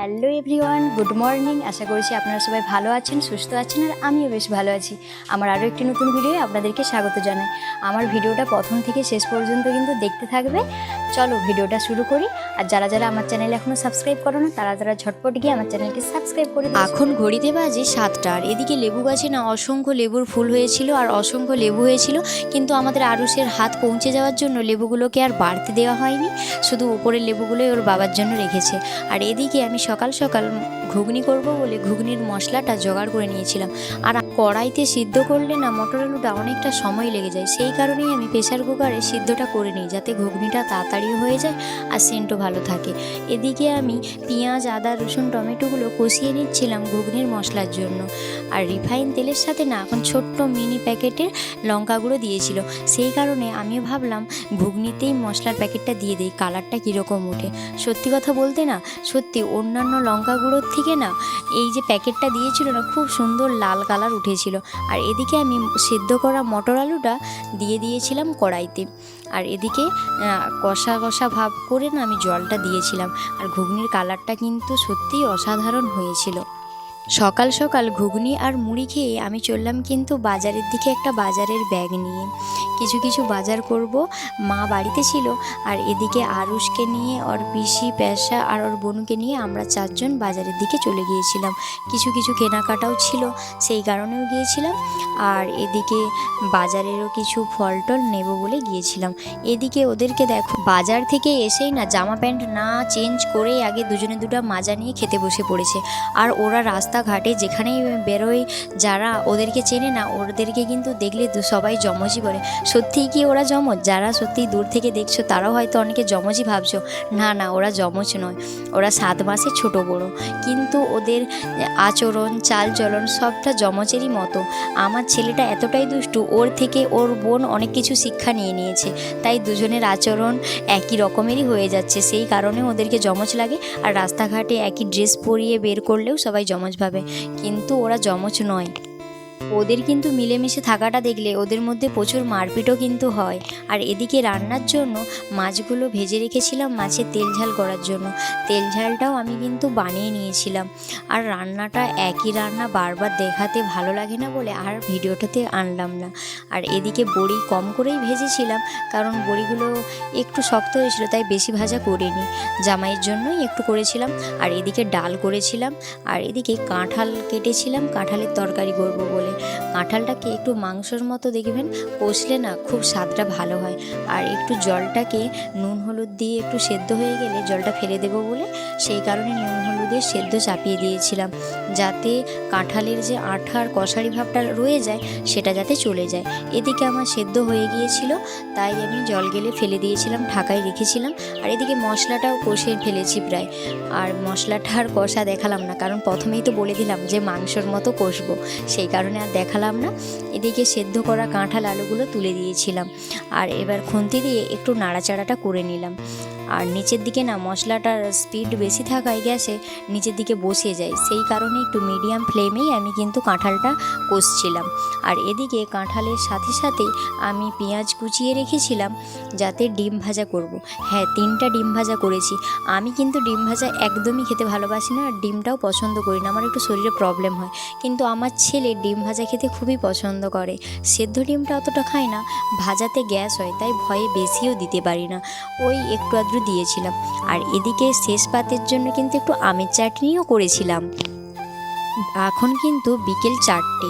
Hello everyone good morning আশা করছি আপনারা সবাই ভালো আছেন, সুস্থ আছেন, আর আমিও বেশ ভালো আছি। আমার আরও একটি নতুন ভিডিও আপনাদেরকে স্বাগত জানাই। আমার ভিডিওটা প্রথম থেকে শেষ পর্যন্ত কিন্তু দেখতে থাকবে। চলো ভিডিওটা শুরু করি। আর যারা যারা আমার চ্যানেল এখনও সাবস্ক্রাইব করো না, তারা তারা ঝটপট গিয়ে আমার চ্যানেলকে সাবস্ক্রাইব করে। এখন ঘড়িতে বাজে সাতটা, আর এদিকে লেবু গাছে না অসংখ্য লেবুর ফুল হয়েছিল, আর অসংখ্য লেবু হয়েছিল, কিন্তু আমাদের আরুষের হাত পৌঁছে যাওয়ার জন্য লেবুগুলোকে আর বাড়তে দেওয়া হয়নি, শুধু উপরের লেবুগুলোই ওর বাবার জন্য রেখেছে। আর এদিকে আমি সকাল সকাল ঘুগনি করব বলে ঘুগনির মশলাটা জোগাড় করে নিয়েছিলাম। আর কড়াইতে সিদ্ধ করলে না মটর আলুটা অনেকটা সময় লেগে যায়, সেই কারণেই আমি প্রেশার কুকারে সিদ্ধটা করে নিই, যাতে ঘুগনিটা তাড়াতাড়ি হয়ে যায় আর সেন্টও ভালো থাকে। এদিকে আমি পেঁয়াজ, আদা, রসুন, টমেটোগুলো কষিয়ে নিচ্ছিলাম ঘুগনির মশলার জন্য। আর রিফাইন তেলের সাথে না, এখন ছোট্ট মিনি প্যাকেটের লঙ্কা গুঁড়ো দিয়েছিল। সেই কারণে আমিও ভাবলাম ঘুগনিতেই মশলার প্যাকেটটা দিয়ে দিই, কালারটা কীরকম ওঠে। সত্যি কথা বলতে না, সত্যি অন্যান্য লঙ্কা গুঁড়োর থেকে না, এই যে প্যাকেটটা দিয়েছিল না, খুব সুন্দর লাল কালার উঠেছিল। আর এদিকে আমি সেদ্ধ করা মটর আলুটা দিয়ে দিয়েছিলাম কড়াইতে। আর এদিকে কষা কষা ভাব করে না আমি জলটা দিয়েছিলাম। আর ঘুগনির কালারটা কিন্তু সত্যিই অসাধারণ হয়েছিল। সকাল সকাল ঘুগনি আর মুড়ি খেয়ে আমি চললাম কিন্তু বাজারের দিকে একটা বাজারের ব্যাগ নিয়ে। কিছু কিছু বাজার করব। মা বাড়িতে ছিল আর এদিকে আরুষকে নিয়ে, ওর পিসি, পেশা আর ওর বোনকে নিয়ে আমরা চারজন বাজারের দিকে চলে গিয়েছিলাম। কিছু কিছু কেনাকাটাও ছিল, সেই কারণেও গিয়েছিলাম। আর এদিকে বাজারেরও কিছু ফল টল নেব বলে গিয়েছিলাম। এদিকে ওদেরকে দেখো, বাজার থেকে এসেই না জামা প্যান্ট না চেঞ্জ করে আগে দুজনে দুটো মাজা নিয়ে খেতে বসে পড়েছে। আর ওরা রাস্তাঘাটে যেখানেই বেরোয়, যারা ওদেরকে চেনে না, ওদেরকে কিন্তু দেখলে সবাই জমজই বলে সত্যিই কি ওরা জমজ যারা সত্যিই দূর থেকে দেখছ, তারাও হয়তো অনেকে জমজই ভাবছ, না না, ওরা জমজ নয়। ওরা সাত মাসে ছোট বড়। কিন্তু ওদের আচরণ, চালচলন সবটা জমজেরই মতো। আমার ছেলেটা এতটাই দুষ্টু, ওর থেকে ওর বোন অনেক কিছু শিক্ষা নিয়ে নিয়েছে। তাই দুজনের আচরণ একই রকমেরই হয়ে যাচ্ছে। সেই কারণে ওদেরকে জমজ লাগে আর রাস্তাঘাটে একই ড্রেস পরিয়ে বের করলেও সবাই জমজ ভাবে। কিন্তু ওরা জমজ নয়। ওদের কিন্তু মিলেমিশে থাকাটা দেখলে ওদের মধ্যে প্রচুর মারপিটও কিন্তু হয়। আর এদিকে রান্নার জন্য মাছগুলো ভেজে রেখেছিলাম মাছের তেল ঝাল করার জন্য। তেল ঝালটাও আমি কিন্তু বানিয়ে নিয়েছিলাম। আর রান্নাটা একই রান্না বারবার দেখাতে ভালো লাগে না বলে আর ভিডিওটাতে আনলাম না। আর এদিকে বড়ি কম করেই ভেজেছিলাম কারণ বড়িগুলো একটু শক্ত হয়েছিল তাই বেশি ভাজা করিনি। জামাইয়ের জন্যই একটু করেছিলাম আর এদিকে ডাল করেছিলাম। আর এদিকে কাঁঠাল কেটেছিলাম, কাঁঠালের তরকারি করব বলে। কাঁঠালটাকে একটু মাংসর মতো দেখবেন, কষলে না খুব স্বাদটা ভালো হয়। আর একটু জলটাকে নুন হলুদ দিয়ে একটু সেদ্ধ হয়ে গেলে জলটা ফেলে দেবো বলে সেই কারণে নুন হলুদের সেদ্ধ চাপিয়ে দিয়েছিলাম। যাতে কাঁঠালের যে আঠার কষারি ভাবটা রয়ে যায়, সেটা যাতে চলে যায়। এদিকে আমার সেদ্ধ হয়ে গিয়েছিল, তাই আমি জল গেলে ফেলে দিয়েছিলাম, ঢাকায় রেখেছিলাম। আর এদিকে মশলাটাও কষে ফেলেছি প্রায়। আর মশলাটা আর কষা দেখালাম না, কারণ প্রথমেই তো বলে দিলাম যে মাংসর মতো কষবো। সেই কারণে আর দেখালাম না। এদিকে সেদ্ধ করা কাঁঠাল আলুগুলো তুলে দিয়েছিলাম। আর এবার খুন্তি দিয়ে একটু নাড়াচাড়াটা করে নিলাম। আর নিচের দিকে না মশলাটার স্পিড বেশি থাকায় গ্যাসে নিচের দিকে বসে যায়। সেই কারণে একটু মিডিয়াম ফ্লেমেই আমি কিন্তু কাঁঠালটা কষছিলাম। আর এদিকে কাঁঠালের সাথে সাথে আমি পেঁয়াজ কুচিয়ে রেখেছিলাম যাতে ডিম ভাজা করব। হ্যাঁ তিনটা ডিম ভাজা করেছি। আমি কিন্তু ডিম ভাজা একদমই খেতে ভালোবাসি না আর ডিমটাও পছন্দ করি না। আমার একটু শরীরে প্রবলেম হয়। কিন্তু আমার ছেলে ডিম ভাজা খেতে খুবই পছন্দ করে। সেদ্ধ ডিমটা অতটা খায় না। ভাজাতে গ্যাস হয়, তাই ভয়ে বেশিও দিতে পারি না। ওই একটু আধটু দিয়েছিলাম। আর এদিকে শেষ পাতের জন্য কিন্তু একটু আমের চাটনিও করেছিলাম। এখন কিন্তু বিকেল চারটে।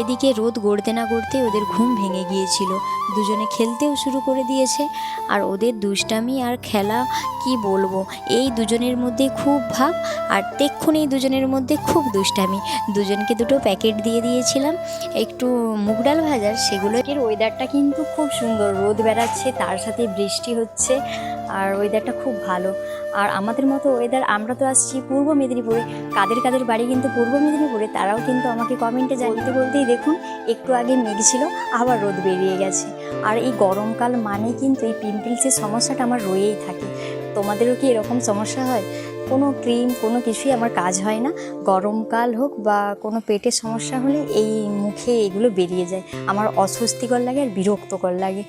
এদিকে রোদ গড়তে না গড়তে ওদের ঘুম ভেঙে গিয়েছিল। দুজনে খেলতেও শুরু করে দিয়েছে। আর ওদের দুষ্টামি আর খেলা, কি বলব? এই দুজনের মধ্যে খুব ভাব আর তেক্ষণ এই দুজনের মধ্যে খুব দুষ্টামি। দুজনকে দুটো প্যাকেট দিয়ে দিয়েছিলাম। একটু মুগ ডাল ভাজার, সেগুলো এর ওয়েদারটা কিন্তু খুব সুন্দর। রোদ বেড়াচ্ছে, তার সাথে বৃষ্টি হচ্ছে আর ওয়েদারটা খুব ভালো। আর আমাদের মতো ওয়েদার, আমরা তো আসছি পূর্ব মেদিনীপুরে। কাদের কাদের বাড়ি কিন্তু পূর্ব মেদিনীপুরে তারাও কিন্তু আমাকে কমেন্টে জানতে বলতেই দেখুন, একটু আগে মেঘ ছিল, আবার রোদ বেরিয়ে গেছে। আর এই গরমকাল মানে কিন্তু এই পিম্পলসের সমস্যাটা আমার রয়েই থাকে। তোমাদেরও কি এরকম সমস্যা হয়? কোনো ক্রিম, কোনো কিছুই আমার কাজ হয় না। গরমকাল হোক বা কোনো পেটের সমস্যা হলে এই মুখে এগুলো বেরিয়ে যায়। আমার অস্বস্তিকর লাগে আর বিরক্তকর লাগে।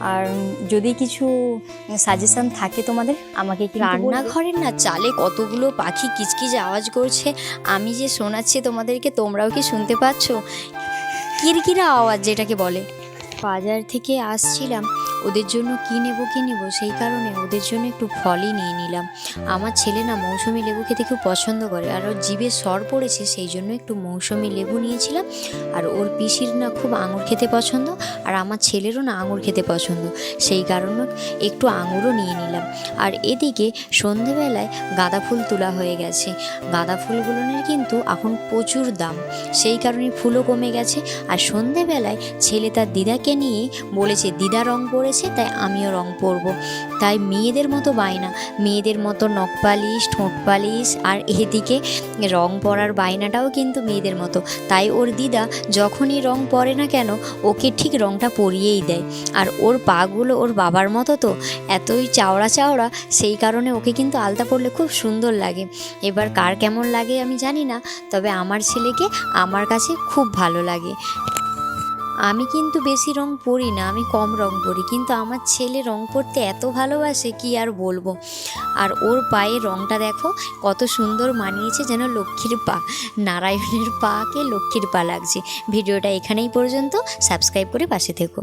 আর যদি কিছু সাজেশান থাকে তোমাদের, আমাকে বলবে। রান্নাঘরের না চালে কতগুলো পাখি কিচকিচ আওয়াজ করছে। আমি যে শোনাচ্ছি তোমাদেরকে, তোমরাও কি শুনতে পাচ্ছ? কিরকিরা আওয়াজ যেটাকে বলে। বাজার থেকে আসছিলাম। ওদের জন্য কী নেব কী নেব? সেই কারণে ওদের জন্য একটু ফলই নিয়ে নিলাম। আমার ছেলে না মৌসুমি লেবু খেতে খুব পছন্দ করে আর ওর জিভে সর পড়েছে, সেই জন্য একটু মৌসুমি লেবু নিয়েছিলাম। আর ওর পিসির না খুব আঙুর খেতে পছন্দ আর আমার ছেলেরও না আঙুর খেতে পছন্দ। সেই কারণে একটু আঙুরও নিয়ে নিলাম। আর এদিকে সন্ধেবেলায় গাঁদা ফুল তোলা হয়ে গেছে। গাঁদা ফুলগুলোর কিন্তু এখন প্রচুর দাম। সেই কারণে ফুলও কমে গেছে। আর সন্ধেবেলায় ছেলে তার দিদাকে নিয়ে বলেছে, দিদা রং পড়েছে তাই আমিও রং পরবো। তাই মেয়েদের মতো বায়না, মেয়েদের মতো নখ পালিশ, ঠোঁট পালিশ, আর এদিকে রং পরার বায়নাটাও কিন্তু মেয়েদের মতো। তাই ওর দিদা যখনই রং পরে না কেন, ওকে ঠিক রংটা পরিয়েই দেয়। আর ওর পাগুলো ওর বাবার মতো তো, এতই চাওড়া চাওড়া, সেই কারণে ওকে কিন্তু আলতা পরলে খুব সুন্দর লাগে। এবার কার কেমন লাগে আমি জানি না, তবে আমার ছেলেকে আমার কাছে খুব ভালো লাগে। আমি কিন্তু বেশি রং পরি না, আমি কম রং পরি, কিন্তু আমার ছেলে রং পরতে এত ভালোবাসে কি আর বলব? আর ওর পায়ের রংটা দেখো, কত সুন্দর মানিয়েছে যেন লক্ষ্মীর পা, নারায়ণের পাকে লক্ষ্মীর পা লাগছে। ভিডিওটা এখানেই পর্যন্ত, সাবস্ক্রাইব করে পাশে থেকো।